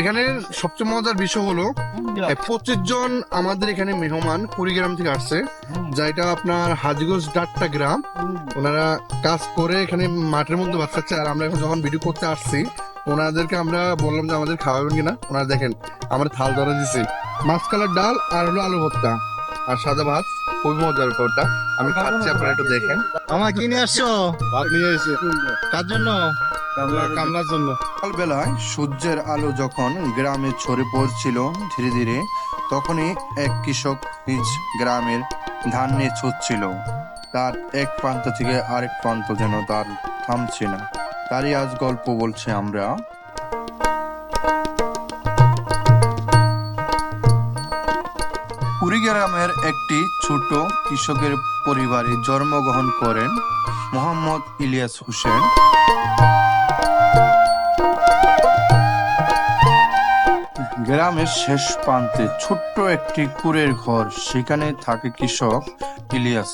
এখানে সবচেয়ে মজার বিষয় হলো পঁচিশ জন আমাদের এখানে মেহমান কুড়িগ্রাম থেকে আসছে যেটা আপনার হাজিগঞ্জ ডাট্টা গ্রাম। ওনারা কাজ করে এখানে মাঠের মধ্যে বাচ্চাচ্ছে আর আমরা এখন যখন ভিডিও করতে আসছি ওনাদেরকে আমরা বললাম যে আমাদের খাওয়াবেন কিনা? ওনারা দেখেন আমরা থাল ধরে দিছি। মাছ কালার ডাল আর হলো আলু ভর্তা আর সাদা ভাত খুবই মজার ব্যাপারটা। আমি খাচ্ছি আপনারা একটু দেখেন। আমার কি নিয়ে আসছো? ভাত নিয়ে এসে কার জন্য? কামলার জন্য। সকালবেলায় সূর্যের আলো যখন গ্রামে ছড়ে পড়ছিল ধীরে ধীরে তখনই এক কৃষক নিজ গ্রামের ধান নিয়ে ছুটছিল। তার এক প্রান্ত থেকে আরেক প্রান্ত যেন তার থামছে না। তারই আজ গল্প বলছে আমরা। কুড়িগ্রামের একটি ছোট কৃষকের পরিবারে জন্মগ্রহণ করেন মোহাম্মদ ইলিয়াস হোসেন। গ্রামের শেষ প্রান্তে ছোট্ট একটি কুড়ের ঘর সেখানে থাকে কৃষক ইলিয়াস।